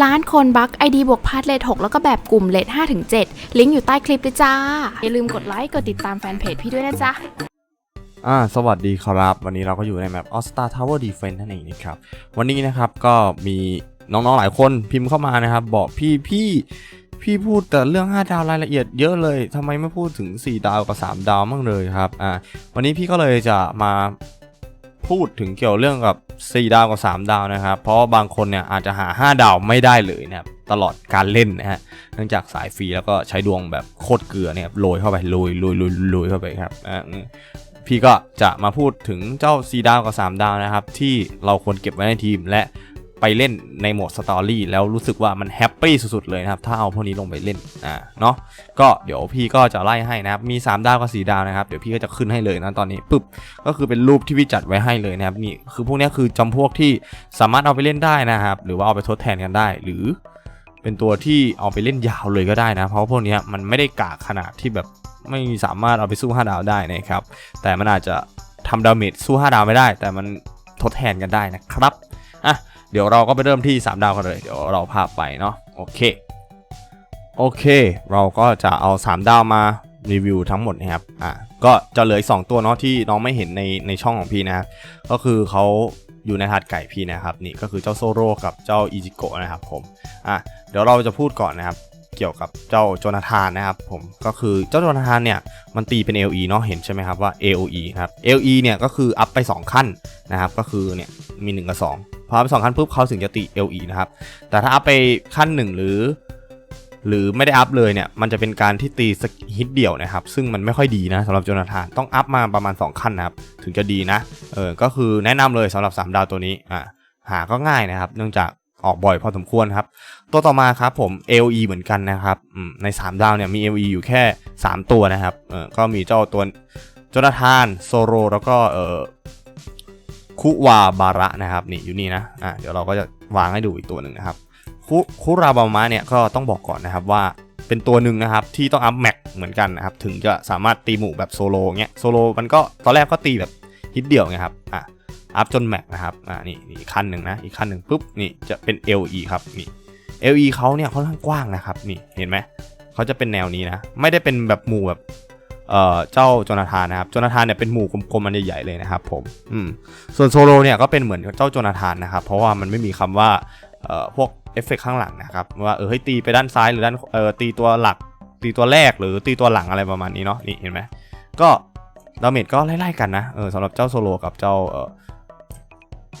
ร้านคนบัก ID บวกพาร์ทเลท6แล้วก็แบบกลุ่มเลท5ถึง7ลิงก์อยู่ใต้คลิปเลยจ้า อย่าลืมกดไลค์ กดติดตามแฟนเพจพี่ด้วยนะจ๊ะ อ่าสวัสดีครับ วันนี้เราก็อยู่ในแมป All Star Tower Defense นั่นเองนะครับ วันนี้นะครับก็มีน้องๆหลายคนพิมพ์เข้ามานะครับ บอกพี่พี่พี่พูดแต่เรื่อง 5 ดาวรายละเอียดเยอะเลยทำไมไม่พูดถึง 4 ดาวกับ 3 ดาวมั่งเลยครับ อ่า วันนี้พี่ก็เลยจะมา พูดถึงเกี่ยวเรื่องกับ 4 ดาวกับ 3 ดาวนะครับ เพราะบางคนเนี่ยอาจจะหา 5 ดาวไม่ได้เลยนะครับตลอดการเล่นนะฮะเนื่องจากสายฟรีแล้วก็ใช้ดวงแบบโคตรเกลือเนี่ยโรยเข้าไปโรยโรยโรยโรยเข้าไปครับพี่ก็จะมาพูดถึงเจ้า 4 ดาวกับ 3 ดาวนะครับ ที่เราควรเก็บไว้ในทีมและ ไปเล่นในโหมดสตอรี่แล้วรู้สึกว่ามันแฮปปี้สุดๆเลยนะครับ ถ้าเอาพวกนี้ลงไปเล่นอ่าเนาะก็เดี๋ยวพี่ก็จะไล่ให้นะครับ มี 3 ดาวกับ4ดาวนะครับ เดี๋ยวพี่ก็จะขึ้นให้เลยนะตอนนี้ปึ๊บก็คือเป็นรูปที่พี่จัดไว้ให้เลยนะครับนี่คือพวกนี้คือจำพวกที่สามารถเอาไปเล่นได้นะครับ หรือว่าเอาไปทดแทนกันได้หรือเป็นตัวที่เอาไปเล่นยาวเลยก็ได้นะ เพราะพวกนี้มันไม่ได้กากขนาดที่แบบไม่สามารถเอาไปสู้ 5 ดาวได้นะครับ แต่มันอาจจะทำดาเมจสู้ 5 ดาวไม่ได้ แต่มันทดแทนกันได้นะครับ เดี๋ยวเราก็ไปเริ่มที่ 3 ดาวกันเลย เดี๋ยวเราพาไปเนาะโอเค โอเค เราก็จะเอา 3 ดาวมารีวิวทั้งหมดนะครับอะก็จะเหลืออีก2ตัวเนาะที่น้องไม่เห็นในในช่องของพี่นะครับก็คือเขาอยู่ในถาดไก่พี่นะครับนี่ก็คือเจ้าโซโร่กับเจ้าอิจิโกะนะครับผมอะเดี๋ยวเราจะพูดก่อนนะครับเกี่ยวกับเจ้าโจนาธานนะครับผมก็คือเจ้าโจนาธานเนี่ยมันตีเป็น LE เนาะเห็นใช่ไหมครับว่า AOE ครับ LE เนี่ยก็คืออัพไป 2 ขั้นนะครับก็คือเนี่ยมี 1 กับ 2 พออัพไปสองขั้นปุ๊บเขาถึงจะตี LE นะครับ แต่ถ้าอัพไปขั้น 1 หรือ หรือไม่ได้อัพเลยเนี่ย มันจะเป็นการที่ตีสกฮิตเดี่ยวนะครับ ซึ่งมันไม่ค่อยดีนะสำหรับโจนาธาน ต้องอัพมาประมาณ 2 ขั้นนะครับ ถึงจะดีนะ เออ ก็คือแนะนำเลยสำหรับ 3 ดาวตัวนี้ อ่าหาก็ง่ายนะครับ เนื่องจากออกบ่อยพอสมควรครับ ตัวต่อมาครับผม LE เหมือนกันนะครับอืมใน 3 ดาวเนี่ยมี LE อยู่แค่ 3 ตัวนะครับ เออก็มีเจ้าตัวโจนาธาน โซโร แล้วก็เออ คุวาบาระนะครับนี่อยู่นี่นะอะเดี๋ยวเราก็จะวางให้ดูอีกตัวหนึ่งนะครับคุคุราบามะเนี่ยก็ต้องบอกก่อนนะครับว่าเป็นตัวหนึ่งนะครับที่ต้องอัพแม็กเหมือนกันนะครับถึงจะสามารถตีหมู่แบบโซโลเงี้ยโซโลมันก็ตอนแรกก็ตีแบบฮิตเดี่ยวไงครับอะอัพจนแม็กนะครับอ่านี่นี่อีกขั้นหนึ่งนะอีกขั้นหนึ่งปุ๊บนี่จะเป็น LE ครับนี่ LE เขาเนี่ยค่อนข้างกว้างนะครับนี่เห็นไหมเขาจะเป็นแนวนี้นะไม่ได้เป็นแบบหมู่แบบ เจ้าโจนาธานนะครับโจนาธานเนี่ยเป็นหมู่กลมๆมันใหญ่ๆเลยนะครับผมอืมส่วนโซโลเนี่ยก็เป็นเหมือนเจ้าโจนาธานนะครับเพราะว่ามันไม่มีคำว่าเอ่อพวกเอฟเฟกข้างหลังนะครับว่าเออให้ตีไปด้านซ้ายหรือด้านเออตีตัวหลัก ตีตัวแรกหรือตีตัวหลังอะไรประมาณนี้เนาะนี่เห็นไหมก็ดาเมจก็ไล่ๆกันนะเออสำหรับเจ้าโซโลกับเจ้าเอ่อ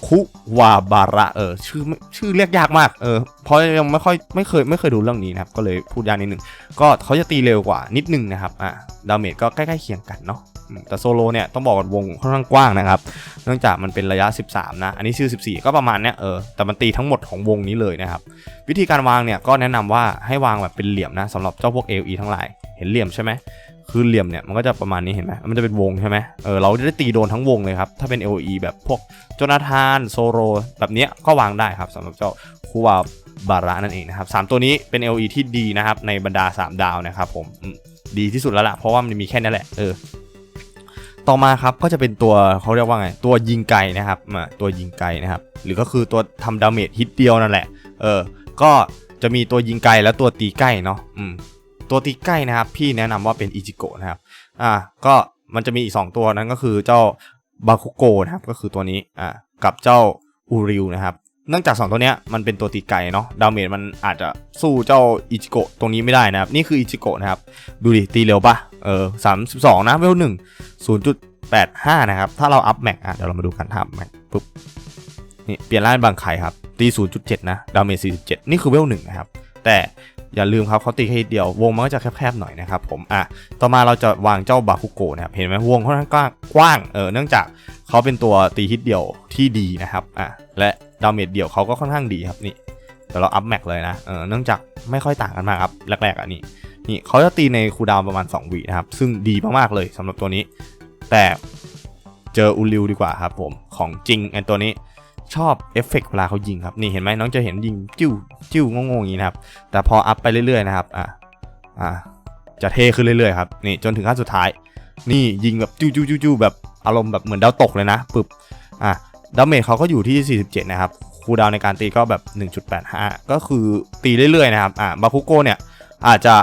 คุวาบาระเออชื่อชื่อเรียกยากมากเออเพราะยังไม่ค่อยไม่เคยไม่เคยดูเรื่องนี้นะครับ ก็เลยพูดยากนิดนึง ก็เขาจะตีเร็วกว่านิดนึงนะครับอะดาเมจก็ใกล้ๆเคียงกันเนาะแต่โซโลเนี่ยต้องบอกว่าวงค่อนข้างกว้างนะครับ เนื่องจากมันเป็นระยะ 13 นะ อันนี้ชื่อ 14 ก็ประมาณเนี้ยเออแต่มันตีทั้งหมดของวงนี้เลยนะครับ วิธีการวางเนี่ยก็แนะนำว่าให้วางแบบเป็นเหลี่ยมนะสำหรับเจ้าพวก LE ทั้งหลายเห็นเหลี่ยมใช่ไหม คือเหลี่ยมเนี่ยมันก็จะประมาณนี้เห็นไหมมันจะเป็นวงใช่ไหมเออเราจะได้ตีโดนทั้งวงเลยครับ ถ้าเป็น LE แบบพวกโจนาธานโซโรแบบเนี้ยก็วางได้ครับสำหรับเจ้าคูวาบาระนั่นเองนะครับสามตัวนี้เป็น LE ที่ดีนะครับในบรรดา 3 ดาวนะครับผมดีที่สุดแล้วล่ะเพราะว่ามันมีแค่นั้นแหละเออต่อมาครับก็จะเป็นตัวเขาเรียกว่าไงตัวยิงไกลนะครับมาตัวยิงไกลนะครับ หรือก็คือตัวทำดาเมจฮิตเดียวนั่นแหละเออก็จะมีตัวยิงไกลและตัวตีใกล้เนาะอืม ตัวตีใกล้นะครับ พี่แนะนำว่าเป็นอิจิโกะนะครับ อ่า ก็มันจะมีอีก 2 ตัวนั้นก็คือเจ้าบาคุโกนะครับ ก็คือตัวนี้ อ่า กับเจ้าอูริวนะครับ เนื่องจาก 2 ตัวเนี้ยมันเป็นตัวตีไกลเนาะ ดาเมจมันอาจจะสู้เจ้าอิจิโกะตรงนี้ไม่ได้นะครับ นี่คืออิจิโกะนะครับ ดูดิ ตีเร็วปะเออสามสิบสองนะเวลหนึ่งศูนย์จุดแปดห้านะครับ ถ้าเราอัพแม็กอะเดี๋ยวเรามาดูกันทำแม็กปุ๊บ นี่เปลี่ยนร่างบางไข่ครับ ตี0.7นย์จุดเจ็ดนะ ดาเมจ47นี่คือเวลหนึ่งนะครับ แต่ อย่าลืมครับเขาตีแค่เดียววงมันก็จะแคบๆหน่อยนะครับผมอะต่อมาเราจะวางเจ้าบาคุโกะนะครับเห็นไหมวงค่อนข้างกว้างเออเนื่องจากเขาเป็นตัวตีฮิตเดียวที่ดีนะครับอะและดาเมจเดียวเขาก็ค่อนข้างดีครับนี่เดี๋ยวเราอัพแม็กเลยนะเออเนื่องจากไม่ค่อยต่างกันมากครับแรกๆอะนี่นี่เขาจะตีในคูดาวประมาณ2วินะครับซึ่งดีมากๆเลยสำหรับตัวนี้ แต่เจออูริวดีกว่าครับผมของจริงไอตัวนี้ ชอบเอฟเฟกต์เวลาเขายิงครับนี่เห็นไหมน้องจะเห็นยิงจิ้วจิ้วงงๆอย่างนี้นะครับ แต่พออัพไปเรื่อยๆนะครับอะอะจะเท่ขึ้นเรื่อยๆครับนี่จนถึงขั้นสุดท้าย นี่ยิงแบบจิ้วจิ้วจิ้วแบบอารมณ์แบบเหมือนดาวตกเลยนะปึบอะดาเมจเขาก็อยู่ที่ 47 นะครับคูดาวในการตีก็แบบ 1.85 ก็คือตีเรื่อยๆนะครับ อะบาคุโกเนี่ยอาจจะ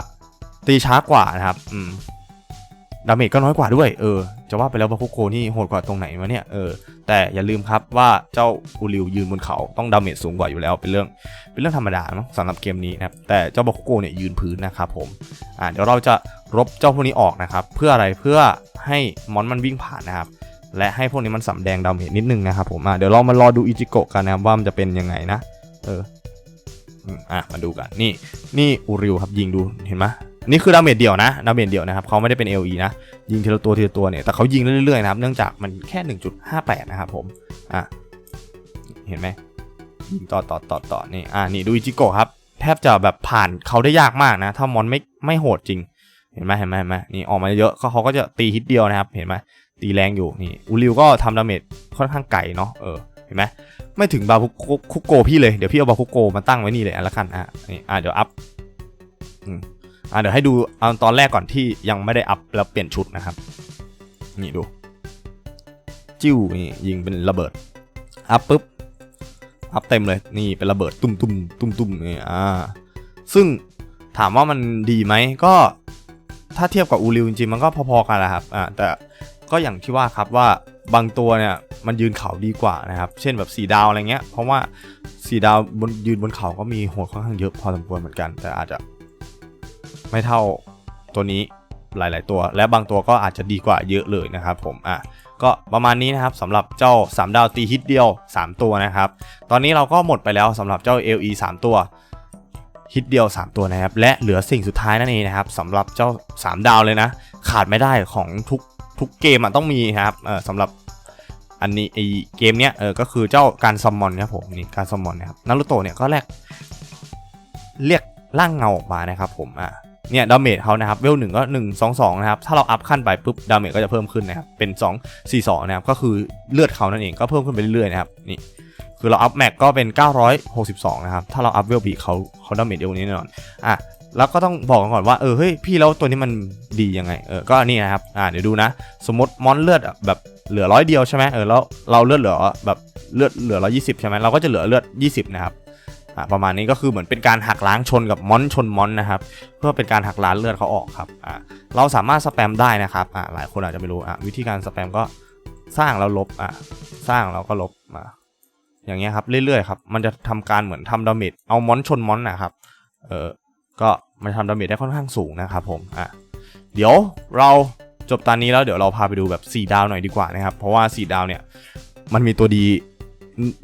ตีช้ากว่านะครับ อืม ดาเมจก็น้อยกว่าด้วย เออ จะว่าไปแล้วบาคุโกนี่โหดกว่าตรงไหนวะเนี่ย เออ แต่อย่าลืมครับว่าเจ้าอูริวยืนบนเขาต้องดาเมจสูงกว่าอยู่แล้ว เป็นเรื่อง เป็นเรื่องธรรมดาเนาะสำหรับเกมนี้นะครับ แต่เจ้าบาคุโกเนี่ยยืนพื้นนะครับผม อ่า เดี๋ยวเราจะรบเจ้าพวกนี้ออกนะครับ เพื่ออะไร เพื่อให้มอนมันวิ่งผ่านนะครับ และให้พวกนี้มันสำแดงดาเมจนิดนึงนะครับผม อะเดี๋ยวเรามารอดูอิจิโกะกันนะครับว่ามันจะเป็นยังไงนะ เออ อะ มาดูกัน นี่ นี่อูริวครับยิงดู เห็นไหม นี่คือดาเมจเดี่ยวนะดาเมจเดี่ยวนะครับเขาไม่ได้เป็น LE นะ ยิงทีละตัวทีละตัวเนี่ยแต่เขายิงเรื่อยๆนะครับ เนื่องจากมันแค่ 1.58 นะครับผมอะเห็นไหมยิงต่อต่อต่อต่อนี่อะนี่ดูอิจิโกะครับแทบจะแบบผ่านเขาได้ยากมากนะ ถ้ามอนไม่ไม่โหดจริงเห็นไหมเห็นไหมเห็นไหมนี่ออกมาเยอะเขาก็จะตีฮิตเดียวนะครับเห็นไหมตีแรงอยู่นี่อูริวก็ทำดาเมจค่อนข้างไกลเนาะเออเห็นไหมไม่ถึงบาคุโกพี่เลยเดี๋ยวพี่เอาบาคุโกมาตั้งไว้นี่เลยอะละกันอะนี่อะเดี๋ยวอัพ อะเดี๋ยวให้ดูเอาตอนแรกก่อนที่ยังไม่ได้อัพแล้วเปลี่ยนชุดนะครับ นี่ดู จิ้วนี่ยิงเป็นระเบิด อัพปุ๊บ อัพเต็มเลย นี่เป็นระเบิดตุ้มตุ้มตุ้มตุ้มนี่อ่า ซึ่งถามว่ามันดีไหมก็ถ้าเทียบกับอูริวจริงๆมันก็พอๆกันแหละครับอ่าแต่ก็อย่างที่ว่าครับว่าบางตัวเนี่ยมันยืนเขาดีกว่านะครับ เช่นแบบสีดาวอะไรเงี้ย เพราะว่าสีดาวบนยืนบนเขาก็มีโหดค่อนข้างเยอะพอสมควรเหมือนกัน แต่อาจจะ ไม่เท่าตัวนี้หลาย ๆ ตัว และบางตัวก็อาจจะดีกว่าเยอะเลยนะครับผมอะก็ประมาณนี้นะครับสำหรับเจ้า 3 ดาวตีฮิตเดียว 3 ตัวนะครับ ตอนนี้เราก็หมดไปแล้วสำหรับเจ้า LE 3 ตัวฮิตเดียว 3 ตัวนะครับ และเหลือสิ่งสุดท้ายนั่นเองนะครับสำหรับเจ้า 3 ดาวเลยนะ ขาดไม่ได้ของทุกทุกเกมอะต้องมีครับเออสำหรับอันนี้ไอเกมเนี้ยเออก็คือเจ้าการซัมมอนครับผมนี่การซัมมอนนะครับนารูโตะเนี่ยก็แรกเรียกร่างเงาออกมานะครับผมอะ เนี่ยดาเมจเขานะครับเวลหนึ่งก็หนึ่งสองสองนะครับถ้าเราอัพขั้นไปปุ๊บดาเมจก็จะเพิ่มขึ้นนะครับเป็นสองสี่สองนะครับก็คือเลือดเขานั่นเองก็เพิ่มขึ้นไปเรื่อยๆนะครับนี่คือเราอัพแม็กก็เป็น 962 นะครับ ถ้าเราอัพเวลบีเขาเขาดาเมจเดียวนี้แน่นอน อะ แล้วก็ต้องบอกกันก่อนว่า เออ เฮ้ย พี่แล้วตัวนี้มันดียังไง เออ ก็นี่นะครับ อ่า เดี๋ยวดูนะ สมมติมอนเลือดแบบเหลือร้อยเดียวใช่ไหมเออ แล้วเราเลือดเหลือแบบเลือดเหลือร้อยี่สิบใช่ไหมเราก็จะเหลือเลือด 20 นะครับ ประมาณนี้ก็คือเหมือนเป็นการหักล้างชนกับมอนชนมอนนะครับ เพื่อเป็นการหักล้างเลือดเขาออกครับเราสามารถสแปมได้นะครับหลายคนอาจจะไม่รู้วิธีการสแปมก็สร้างแล้วลบสร้างแล้วก็ลบอย่างเงี้ยครับเรื่อยๆครับมันจะทำการเหมือนทำดาเมจเอามอนชนมอนนะครับเออก็มันทำดาเมจได้ค่อนข้างสูงนะครับผมอะเดี๋ยวเราจบตอนนี้แล้วเดี๋ยวเราพาไปดูแบบ 4 ดาวหน่อยดีกว่านะครับ เพราะว่า 4 ดาวเนี่ย มันมีตัวดี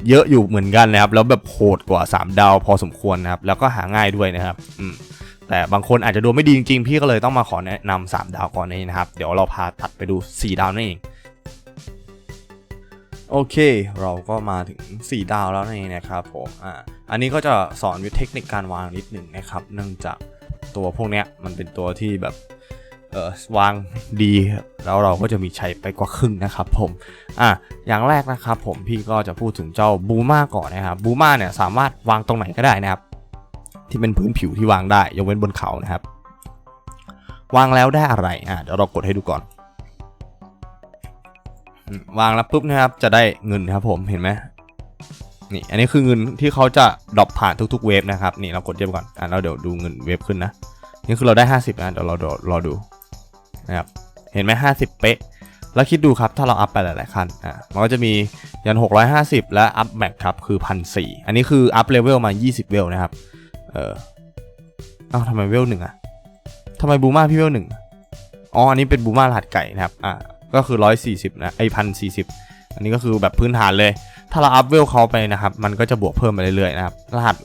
เยอะอยู่เหมือนกันนะครับ แล้วแบบโหดกว่า 3 ดาวพอสมควรนะครับ แล้วก็หาง่ายด้วยนะครับอืมแต่บางคนอาจจะดูไม่ดีจริงๆ พี่ก็เลยต้องมาขอแนะนำ3ดาวก่อนนี้นะครับ เดี๋ยวเราพาตัดไปดู 4 ดาวนั่นเอง โอเค เราก็มาถึง 4 ดาวแล้วนี่นะครับผมอ่าอันนี้ก็จะสอนวิธีเทคนิคการวางนิดหนึ่งนะครับ เนื่องจากตัวพวกเนี้ยมันเป็นตัวที่แบบ วางดีแล้วเราก็จะมีชัยไปกว่าครึ่งนะครับผมอะอย่างแรกนะครับผมพี่ก็จะพูดถึงเจ้าบูมาก่อนนะครับบูมาเนี่ยสามารถวางตรงไหนก็ได้นะครับ ที่เป็นพื้นผิวที่วางได้ยกเว้นบนเขานะครับ วางแล้วได้อะไรอะเดี๋ยวเรากดให้ดูก่อน วางแล้วปุ๊บนะครับจะได้เงินครับผมเห็นไหมนี่อันนี้คือเงินที่เขาจะดรอปผ่านทุกๆเวฟนะครับนี่เรากดเทียบก่อนอะแล้วเดี๋ยวดูเงินเวฟขึ้นนะนี่คือเราได้ 50นะเดี๋ยวเรารอดู นะครับเห็นไหม50เป๊ะ แล้วคิดดูครับถ้าเราอัพไปหลายๆขั้นอะมันก็จะมียัน 650 และอัพแม็กครับคือ1,400อันนี้คืออัพเลเวลมา 20 เวลนะครับเออเอ้าทำไมเวลหนึ่งอะทำไมบูมาพี่เวลหนึ่งอ๋ออันนี้เป็นบูมารหัสไก่นะครับอ่าก็คือ 140นะไอพันสี่สิบอันนี้ก็คือแบบพื้นฐานเลย ถ้าเราอัพเวลเขาไปนะครับ มันก็จะบวกเพิ่มไปเรื่อยๆนะครับ รหัส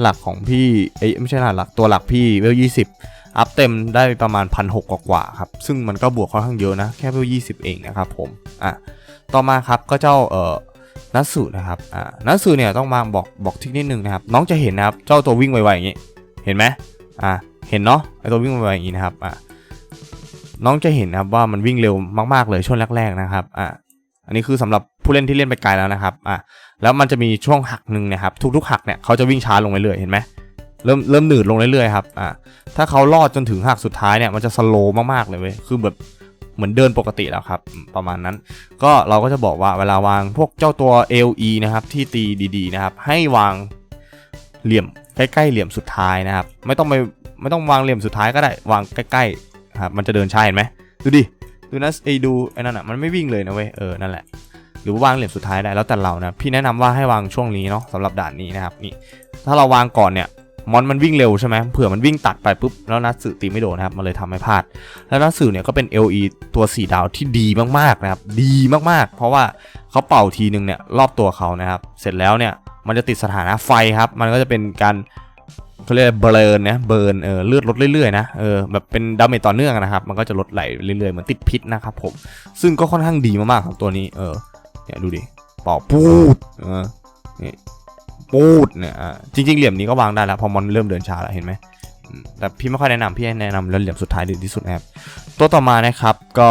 หลักของพี่เอ้ยไม่ใช่รหัสหลักตัวหลักพี่เวล20 อัพเต็มได้ประมาณพันหกกว่าครับ ซึ่งมันก็บวกค่อนข้างเยอะนะ แค่เวล20เองนะครับผม อะ ต่อมาครับก็เจ้าเอ่อนัทสุนะครับ อ่านัทสุเนี่ยต้องมาบอกบอกทิกนิดนึงนะครับ น้องจะเห็นนะครับ เจ้าตัววิ่งไวๆอย่างนี้ เห็นไหมอ่าเห็นเนาะ ไอตัววิ่งไวๆอย่างนี้นะครับ อ่าน้องจะเห็นนะครับว่ามันวิ่งเร็วมากๆเลยช่วงแรก ๆนะครับ อ่าอันนี้คือสำหรับผู้เล่นที่เล่นไปไกลแล้วนะครับ อ่าแล้วมันจะมีช่วงหักหนึ่งนะครับ ทุกๆหักเนี่ยเขาจะวิ่งช้าลงไปเรื่อยเห็นไหม เริ่มเริ่มหนืดลงเรื่อยๆครับอ่าถ้าเขารอดจนถึงหักสุดท้ายเนี่ยมันจะสโลว์มากๆเลยเว้ยคือแบบเหมือนเดินปกติแล้วครับ ประมาณนั้น ก็เราก็จะบอกว่าเวลาวางพวกเจ้าตัว LE นะครับที่ตีดีๆนะครับ ให้วางเหลี่ยมใกล้ๆเหลี่ยมสุดท้ายนะครับ ไม่ต้องไปไม่ต้องวางเหลี่ยมสุดท้ายก็ได้วางใกล้ๆครับมันจะเดินช้าเห็นไหมดูดิดูนะไอ้ดูไอ้นั่นอะมันไม่วิ่งเลยนะเว้ยเออนั่นแหละหรือว่าวางเหลี่ยมสุดท้ายได้แล้วแต่เรานะพี่แนะนำว่าให้วางช่วงนี้เนาะสำหรับด่านนี้นะครับนี่ถ้าเราวางก่อนเนี่ย มอนมันวิ่งเร็วใช่ไหมเผื่อมันวิ่งตัดไปปุ๊บแล้วนัดสื่อตีไม่โดนนะครับมันเลยทำให้พลาด แล้วนัดสื่อเนี่ยก็เป็น LE ตัว 4 ดาวที่ดีมากๆนะครับดีมากๆ เพราะว่าเขาเป่าทีนึงเนี่ยรอบตัวเขานะครับเสร็จแล้วเนี่ยมันจะติดสถานะไฟครับ มันก็จะเป็นการเขาเรียกเบลนนะเบิร์นเออเลือดลดเรื่อยๆนะเออแบบเป็นดาเมจต่อเนื่องนะครับ มันก็จะลดไหลเรื่อยๆเหมือนติดพิษนะครับผมซึ่งก็ค่อนข้างดีมากๆครับตัวนี้เออเนี่ยดูดิเป่าปูดเออนี่ ปูดเนี่ยจริงๆเหลี่ยมนี้ก็วางได้แล้วพอมันเริ่มเดินช้าแล้วเห็นไหมแต่พี่ไม่ค่อยแนะนำพี่ให้แนะนำเหลี่ยมสุดท้ายดีที่สุดนะครับตัวต่อมานะครับก็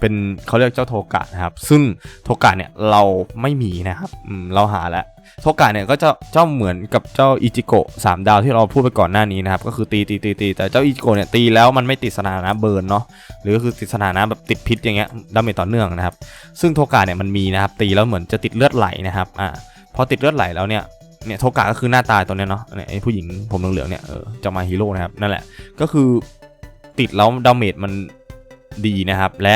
เป็นเขาเรียกเจ้าโทกะนะครับ ซึ่งโทกะเนี่ยเราไม่มีนะครับเราหาแล้วโทกะเนี่ยก็จะเจ้าเหมือนกับเจ้าอิจิโกะสามดาวที่เราพูดไปก่อนหน้านี้นะครับ ก็คือตีตีตีตีแต่เจ้าอิจิโกะเนี่ยตีแล้วมันไม่ติดสถานะเบิร์นเนาะหรือก็คือติดสถานะแบบติดพิษอย่างเงี้ยดาเมจต่อเนื่องนะครับ ซึ่งโทกะเนี่ยมันมีนะครับตีแล้วเหมือนจะติดเลือดไหลนะครับอ่า พอติดเลือดไหลแล้วเนี่ยเนี่ยโทกะก็คือหน้าตาตัวเนี้ยเนาะเนี่ยไอผู้หญิงผมเหลืองๆเนี่ยเออจะมาฮีโร่นะครับนั่นแหละก็คือติดแล้วดาเมจมันดีนะครับ และ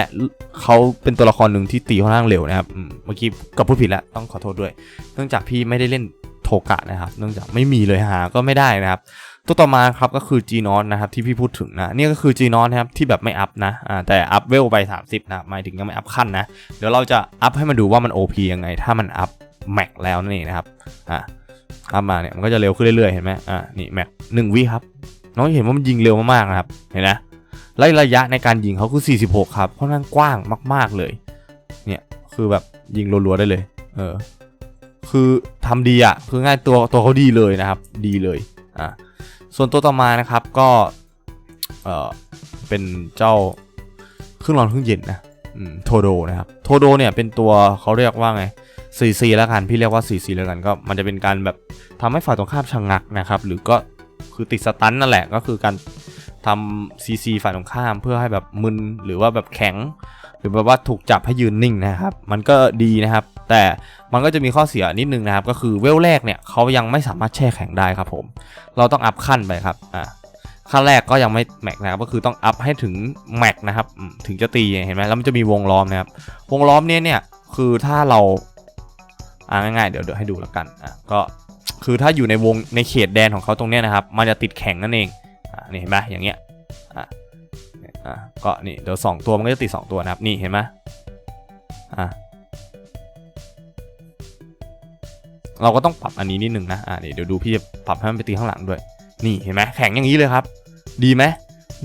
เขาเป็นตัวละครหนึ่งที่ตีค่อนข้างเร็วนะครับเมื่อกี้ก็พูดผิดแล้วต้องขอโทษด้วย เนื่องจากพี่ไม่ได้เล่นโทกะนะครับ เนื่องจากไม่มีเลยหาก็ไม่ได้นะครับ ตัวต่อมาครับก็คือจีนอนนะครับที่พี่พูดถึงนะนี่ก็คือจีนอนนะครับที่แบบไม่อัพนะอ่าแต่อัพเวลไป 30 นะหมายถึงยังไม่อัพขั้นนะเดี๋ยวเราจะอัพให้มาดูว่ามัน OP ยังไง ถ้ามันอัพ แม็กแล้วนั่นเองนะครับอ่าอัพมาเนี่ยมันก็จะเร็วขึ้นเรื่อยๆเห็นไหมอ่านี่แม็กหนึ่งวิครับน้องเห็นว่ามันยิงเร็วมากๆนะครับเห็นนะและระยะในการยิงเขาคือ 46 ครับเพราะนั้นกว้างมาก ๆเลย เนี่ยคือแบบยิงรัวๆได้เลย เออ คือทำดีอะคือง่ายตัวตัวเขาดีเลยนะครับ ดีเลยอ่าส่วนตัวต่อมานะครับก็เออเป็นเจ้าเครื่องร้อนเครื่องเย็นนะอืมโทโดนะครับโทโดเนี่ยเป็นตัวเขาเรียกว่าไง 4C แล้วกันพี่เรียกว่า 4C แล้วกันก็มันจะเป็นการแบบทำให้ฝ่ายตรงข้ามชะงงักนะครับหรือก็คือติดสตันนั่นแหละก็คือการทำ CC ฝ่ายตรงข้ามเพื่อให้แบบมึนหรือว่าแบบแข็ง หรือแบบว่าถูกจับให้ยืนนิ่งนะครับ มันก็ดีนะครับ แต่มันก็จะมีข้อเสียนิดนึงนะครับ ก็คือเวลแรกเนี่ยเขายังไม่สามารถแช่แข็งได้ครับผม เราต้องอัพขั้นไปครับอ่าขั้นแรกก็ยังไม่แม็กนะครับก็คือต้องอัพให้ถึงแม็กนะครับถึงจะตีเห็นไหมแล้วมันจะมีวงล้อมนะครับวงล้อมเนี่ยเนี่ยคือถ้าเรา อ่าง่ายๆเดี๋ยวเดี๋ยวให้ดูแล้วกันอะก็คือถ้าอยู่ในวงในเขตแดนของเขาตรงเนี้ยนะครับ มันจะติดแข็งนั่นเองอ่านี่เห็นไหมอย่างเงี้ยอะอะก็นี่เดี๋ยวสองตัวมันก็จะติดสองตัวนะครับนี่เห็นไหมอะเราก็ต้องปรับอันนี้นิดนึงนะอ่าเดี๋ยวดูพี่จะปรับให้มันไปตีข้างหลังด้วย นี่เห็นไหมแข็งอย่างนี้เลยครับ ดีไหม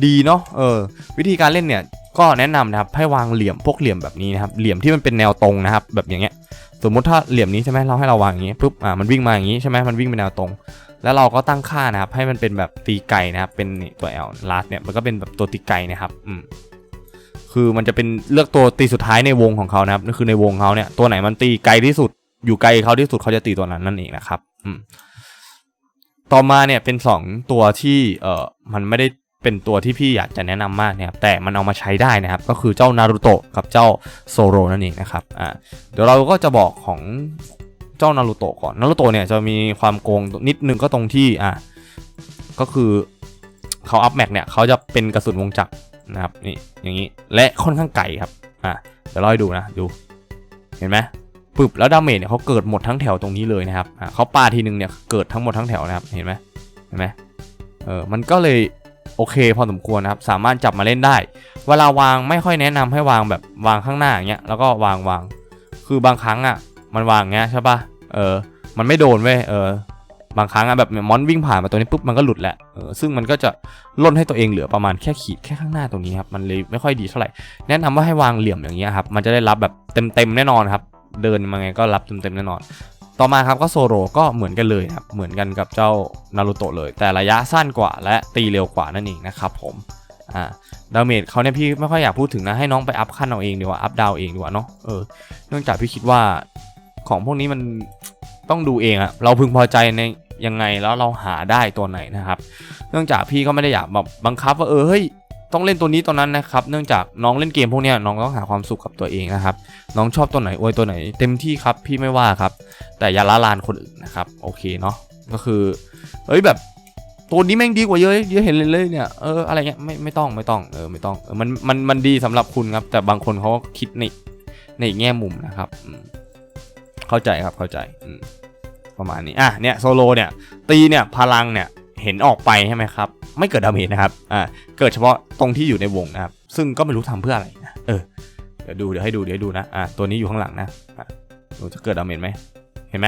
ดีเนาะเออวิธีการเล่นเนี่ยก็แนะนำนะครับให้วางเหลี่ยมพวกเหลี่ยมแบบนี้นะครับเหลี่ยมที่มันเป็นแนวตรงนะครับ แบบอย่างเงี้ย สมมติถ้าเหลี่ยมนี้ใช่ไหมเราให้เราวางอย่างงี้ปุ๊บอ่ามันวิ่งมาอย่างงี้ใช่ไหมมันวิ่งเป็นแนวตรง แล้วเราก็ตั้งค่านะครับ ให้มันเป็นแบบตีไก่นะครับ เป็นตัว L last เนี่ยมันก็เป็นแบบตัวตีไก่นะครับอืมคือมันจะเป็นเลือกตัวตีสุดท้ายในวงของเขานะครับนั่นคือในวงเขาเนี่ยตัวไหนมันตีไกลที่สุด อยู่ไกลเขาที่สุดเขาจะตีตัวนั้นนั่นเองนะครับอืมต่อมาเนี่ยเป็นสองตัวที่เอ่อมันไม่ได้ เป็นตัวที่พี่อยากจะแนะนำมากนะครับแต่มันเอามาใช้ได้นะครับ ก็คือเจ้านารูโตะกับเจ้าโซโรนั่นเองนะครับอ่าเดี๋ยวเราก็จะบอกของเจ้านารูโตะก่อนนารูโตะเนี่ยจะมีความโกงนิดนึงก็ตรงที่อ่าก็คือเขาอัพแม็กเนี่ยเขาจะเป็นกระสุนวงจักรนะครับนี่อย่างนี้และค่อนข้างไกลครับอ่าเดี๋ยวเราให้ดูนะดูเห็นไหมปึ๊บแล้วดาเมจเนี่ยเขาเกิดหมดทั้งแถวตรงนี้เลยนะครับอ่าเขาปาทีนึงเนี่ยเกิดทั้งหมดทั้งแถวนะครับเห็นไหมเห็นไหมเออมันก็เลย โอเคพอสมควรนะครับ สามารถจับมาเล่นได้ เวลาวางไม่ค่อยแนะนำให้วางแบบวางข้างหน้าอย่างเงี้ยแล้วก็วางวางคือบางครั้งอะมันวางเงี้ยใช่ปะเออมันไม่โดนเว้ยเออบางครั้งอะแบบมอนวิ่งผ่านมาตัวนี้ปุ๊บมันก็หลุดแหละเออซึ่งมันก็จะล่นให้ตัวเองเหลือประมาณแค่ขีดแค่ข้างหน้าตรงนี้ครับมันเลยไม่ค่อยดีเท่าไหร่แนะนำว่าให้วางเหลี่ยมอย่างเงี้ยครับมันจะได้รับแบบเต็มๆแน่นอนครับเดินมาไงก็รับเต็มๆแน่นอน ต่อมาครับก็โซโรก็เหมือนกันเลยครับเหมือนกันกับเจ้านารูโตะเลย แต่ระยะสั้นกว่าและตีเร็วกว่านั่นเองนะครับผมอ่าดาเมจเขาเนี่ยพี่ไม่ค่อยอยากพูดถึงนะให้น้องไปอัพขั้นเอาเองดีกว่าอัพดาวเองดีกว่าเนาะเออเนื่องจากพี่คิดว่าของพวกนี้มันต้องดูเองอะเราพึงพอใจในยังไงแล้วเราหาได้ตัวไหนนะครับ เนื่องจากพี่ก็ไม่ได้อยากแบบบังคับว่าเออเฮ้ย ต้องเล่นตัวนี้ตัวนั้นนะครับเนื่องจากน้องเล่นเกมพวกนี้น้องต้องหาความสุขกับตัวเองนะครับน้องชอบตัวไหนอวยตัวไหน เต็มที่ครับพี่ไม่ว่าครับ แต่อย่าละลานคนอื่นนะครับโอเคเนาะก็คือเอ้ยแบบตัวนี้แม่งดีกว่าเยอะเยอะเห็นเลยเนี่ยเอออะไรเงี้ยไม่ไม่ต้องไม่ต้องเออไม่ต้องออมันมันมันดีสำหรับคุณครับแต่บางคนเขาก็คิดในในแง่มุมนะครับเข้าใจครับเข้าใจอประมาณนี้อะเนี่ยโซโลเนี่ยตีเนี่ยพลังเนี่ย เห็นออกไปใช่ไหมครับ ไม่เกิดดาเมจนะครับอ่าเกิดเฉพาะตรงที่อยู่ในวงนะครับ ซึ่งก็ไม่รู้ทำเพื่ออะไรนะเออเดี๋ยวดูเดี๋ยวให้ดูเดี๋ยวให้ดูนะอ่าตัวนี้อยู่ข้างหลังนะอะดูจะเกิดดาเมจไหมเห็นไหม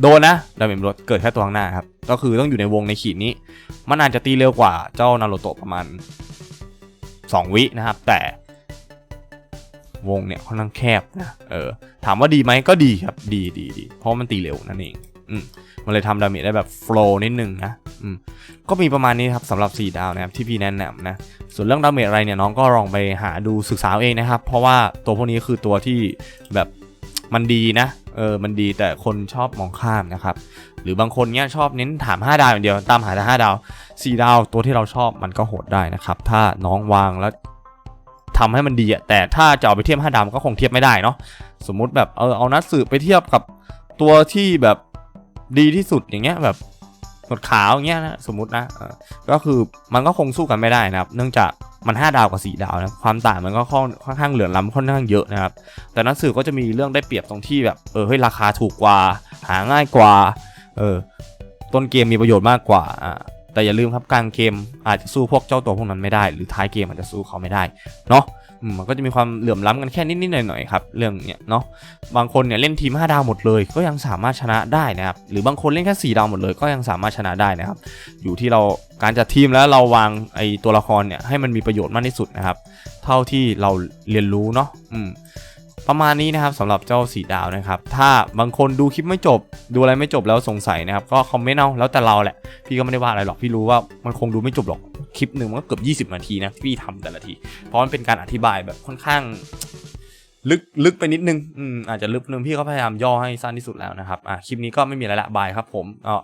โดนนะดาเมจลดเกิดแค่ตัวข้างหน้าครับก็คือต้องอยู่ในวงในขีดนี้ มันอาจจะตีเร็วกว่าเจ้านารูโตะประมาณ 2 วินะครับ แต่วงเนี่ยค่อนข้างแคบนะ เออ ถามว่าดีไหมก็ดีครับ ดีดีดี เพราะมันตีเร็วนั่นเอง อืม มันเลยทำดาเมจได้แบบโฟล์นิดนึงนะ ก็มีประมาณนี้ครับสำหรับ 4 ดาวนะครับที่พี่แนะนำนะ ส่วนเรื่องดาเมจอะไรเนี่ยน้องก็ลองไปหาดูศึกษาเองนะครับ เพราะว่าตัวพวกนี้คือตัวที่แบบมันดีนะเออมันดีแต่คนชอบมองข้ามนะครับ หรือบางคนเนี่ยชอบเน้นถาม 5 ดาวอย่างเดียวตามหาแต่5ดาว 4 ดาวตัวที่เราชอบมันก็โหดได้นะครับ ถ้าน้องวางแล้วทำให้มันดีอะแต่ถ้าจะเอาไปเทียบ5ดาวก็คงเทียบไม่ได้เนาะสมมุติแบบเออเอานัดสืบไปเทียบกับตัวที่แบบดีที่สุดอย่างเงี้ยแบบ หนวดขาวอย่างเงี้ยนะสมมตินะก็คือมันก็คงสู้กันไม่ได้นะครับ เนื่องจากมัน 5 ดาวกับ 4 ดาวนะความต่างมันก็ค่อนข้างเหลือล้ำค่อนข้างเยอะนะครับ แต่นัดสืบก็จะมีเรื่องได้เปรียบตรงที่แบบเออเฮ้ยราคาถูกกว่า หาง่ายกว่าเออต้นเกมมีประโยชน์มากกว่าอ่าแต่อย่าลืมครับกลางเกมอาจจะสู้พวกเจ้าตัวพวกนั้นไม่ได้ หรือท้ายเกมอาจจะสู้เขาไม่ได้เนาะ มันก็จะมีความเหลื่อมล้ำกันแค่นิดๆหน่อยๆครับเรื่องเนี้ยเนาะบางคนเนี่ยเล่นทีม 5 ดาวหมดเลย ก็ยังสามารถชนะได้นะครับหรือบางคนเล่นแค่4ดาวหมดเลย ก็ยังสามารถชนะได้นะครับ อยู่ที่เราการจัดทีมแล้วเราวางไอตัวละครเนี่ยให้มันมีประโยชน์มากที่สุดนะครับ เท่าที่เราเรียนรู้เนาะอืม ประมาณนี้นะครับสำหรับเจ้าสีดาวนะครับ ถ้าบางคนดูคลิปไม่จบ ดูอะไรไม่จบแล้วสงสัยนะครับ ก็คอมเมนต์เอาแล้วแต่เราแหละ พี่ก็ไม่ได้ว่าอะไรหรอกพี่รู้ว่ามันคงดูไม่จบหรอกคลิปหนึ่งมันก็เกือบ 20 นาทีนะที่พี่ทำแต่ละที เพราะมันเป็นการอธิบายแบบค่อนข้างลึกลึกไปนิดนึงอืมอาจจะลึกนึงพี่ก็พยายามย่อให้สั้นที่สุดแล้วนะครับอะคลิปนี้ก็ไม่มีอะไรละบายครับผมก็